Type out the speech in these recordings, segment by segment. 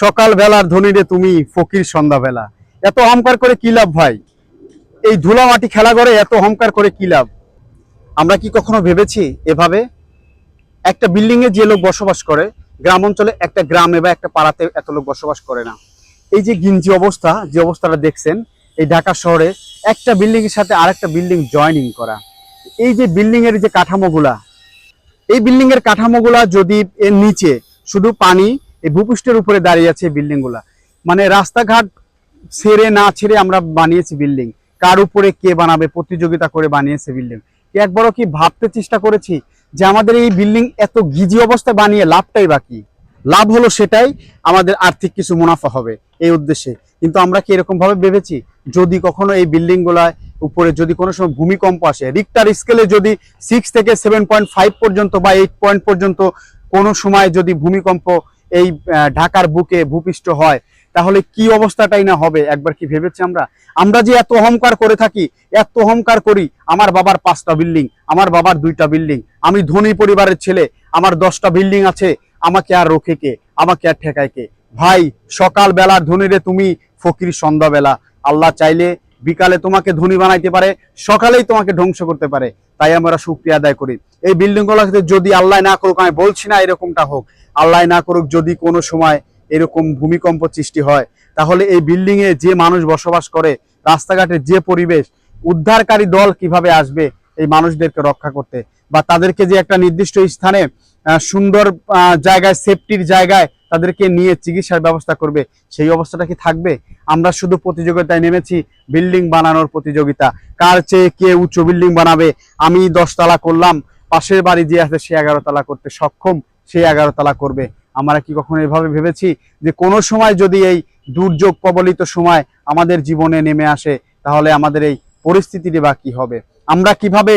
সকাল বেলার ধনীরে তুমি ফকির সন্ধ্যাবেলা। এত অহংকার করে কি লাভ ভাই? এই ধুলা মাটি খেলা করে এত অহংকার করে কি লাভ? আমরা কি কখনো ভেবেছি এভাবে? একটা বিল্ডিং এ যে লোক বসবাস করে, গ্রাম অঞ্চলে একটা গ্রামে বা একটা পাড়াতে এত লোক বসবাস করে না। এই যে গিঞ্জি অবস্থা, যে অবস্থাটা দেখছেন, এই ঢাকা শহরে একটা বিল্ডিং এর সাথে আরেকটা বিল্ডিং জয়েনিং করা। এই যে বিল্ডিং এর যে কাঠামোগুলা, এই বিল্ডিং এর কাঠামোগুলা যদি এর নিচে শুধু পানি এই ভূপৃষ্ঠের উপরে দাঁড়িয়ে আছে বিল্ডিংগুলা মানে রাস্তাঘাট ছেড়ে না ছেড়ে আমরা বানিয়েছি বিল্ডিং। কার উপরে কে বানাবে, প্রতিযোগিতা করে বানিয়েছে বিল্ডিং। একবারও কি ভাবতে চেষ্টা করেছি যে আমাদের এই বিল্ডিং এত গিজি অবস্থায় বানিয়ে লাভটাই বাকি লাভ হলো সেটাই, আমাদের আর্থিক কিছু মুনাফা হবে এই উদ্দেশ্যে। কিন্তু আমরা কি এরকম ভাবে ভেবেছি? যদি কখনো এই বিল্ডিং গুলায় উপরে যদি কোনো সময় ভূমিকম্প আসে রিক্টার স্কেলে যদি সিক্স থেকে সেভেন পয়েন্ট ফাইভ পর্যন্ত বা এইট পয়েন্ট পর্যন্ত কোনো সময় যদি ভূমিকম্প এই ঢাকার বুকে ভূপৃষ্ঠ হয়, তাহলে কি অবস্থাটাই না হবে? একবার কি ভেবেছি আমরা? আমরা যে এত অহংকার করে থাকি, এত অহংকার করি, আমার বাবার পাঁচটা বিল্ডিং, আমার বাবার দুইটা বিল্ডিং, আমি ধনী পরিবারের ছেলে, আমার দশটা বিল্ডিং আছে, আমাকে আর রোখে কে? আমাকে আর ঠেকায় কে? ভাই সকাল বেলার ধনীরে তুমি, ফকির সন্ধ্যাবেলা। আল্লাহ চাইলে বিকালে তোমাকে ধনী বানাইতে পারে, সকালেই তোমাকে ধ্বংস করতে পারে। তাই আমরা শুক্রিয়া আদায় করি। এই বিল্ডিং গুলোতে যদি আল্লাহ না করুক, আমি বলছি না এরকমটা হোক। আল্লাহ না করুক যদি কোনো সময় এরকম ভূমিকম্প সৃষ্টি হয়, তাহলে এই বিল্ডিং এ যে মানুষ বসবাস করে রাস্তাঘাটের যে পরিবেশ, উদ্ধারকারী দল কীভাবে আসবে এই মানুষদেরকে রক্ষা করতে? বা তাদেরকে যে একটা নির্দিষ্ট স্থানে সুন্দর জায়গায় সেফটির জায়গায় তাদেরকে নিয়ে চিকিৎসার ব্যবস্থা করবে, সেই অবস্থাটা কি থাকবে? আমরা শুধু প্রতিযোগিতায় নেমেছি বিল্ডিং বানানোর প্রতিযোগিতা। কার চেয়ে কে উচ্চ বিল্ডিং বানাবে? আমি দশতলা করলাম, পাশের বাড়ি যে আছে সে এগারো তলা করতে সক্ষম। সে এগারো তলা করবে। আমরা কি কখনো এভাবে ভেবেছি যে কোনো সময় যদি এই দুর্যোগ প্রবলিত সময় আমাদের জীবনে নেমে আসে, তাহলে আমাদের এই পরিস্থিতিটি বা কি হবে? আমরা কীভাবে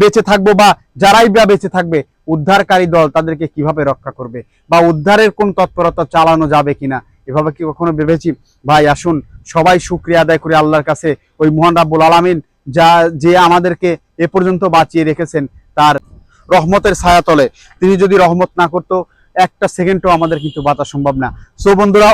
বেঁচে থাকব বা যারাই বা বেঁচে থাকবে, উদ্ধারকারী দল তাদেরকে কীভাবে রক্ষা করবে? বা উদ্ধারের কোন তৎপরতা চালানো যাবে কিনা? এভাবে কি কখনো ভেবেছি? ভাই, আসুন, সবাই শুক্রিয়া আদায় করে আল্লাহর কাছে। ওই মহান রাব্বুল আলামিন যা, যে আমাদেরকে এ পর্যন্ত বাঁচিয়ে রেখেছেন, তার রহমতের ছায়া তলে। তিনি যদি রহমত না করতো, একটা সেকেন্ডও আমাদের কিন্তু বাঁচা সম্ভব না। সো বন্ধুরা,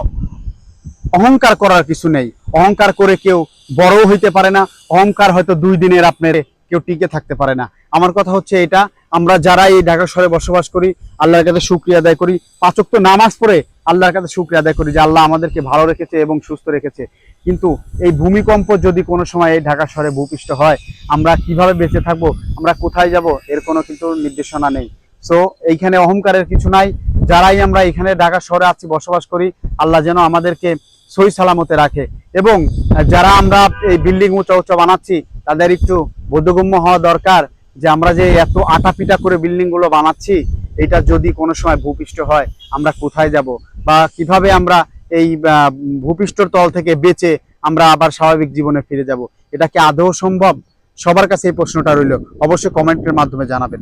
অহংকার করার কিছু নেই। অহংকার করে কেউ বড়ও হইতে পারে না। অহংকার হয়তো দুই দিনের আপনার কেউ টিকে থাকতে পারে না। আমার কথা হচ্ছে এটা, আমরা যারা এই ঢাকা শহরে বসবাস করি, আল্লাহর কাছে শুক্রিয়া আদায় করি পাচক তো নামাজ পড়ে আল্লাহর কাছে শুক্রিয়া আদায় করি যে আল্লাহ আমাদেরকে ভালো রেখেছে এবং সুস্থ রেখেছে। কিন্তু এই ভূমিকম্প যদি কোনো সময় এই ঢাকা শহরে ভূপৃষ্ঠ হয়, আমরা কীভাবে বেঁচে থাকব, আমরা কোথায় যাব, এর কোনো কিন্তু নির্দেশনা নেই। সো এইখানে অহংকারের কিছু নাই। যারাই আমরা এখানে ঢাকা শহরে আছি, বসবাস করি, আল্লাহ যেন আমাদেরকে সই সালামতে রাখে। এবং যারা আমরা এই বিল্ডিং উঁচা উঁচা বানাচ্ছি, তাদের একটু বোধগম্য হওয়া দরকার যে আমরা যে এত আটা পিটা করে বিল্ডিংগুলো বানাচ্ছি এটা যদি কোনো সময় ভূপৃষ্ঠ হয়, আমরা কোথায় যাব? বা কীভাবে আমরা এই ভূপৃষ্ঠর তল থেকে বেঁচে আমরা আবার স্বাভাবিক জীবনে ফিরে যাব? এটা কি আদৌ সম্ভব? সবার কাছে এই প্রশ্নটা রইল। অবশ্যই কমেন্টের মাধ্যমে জানাবেন।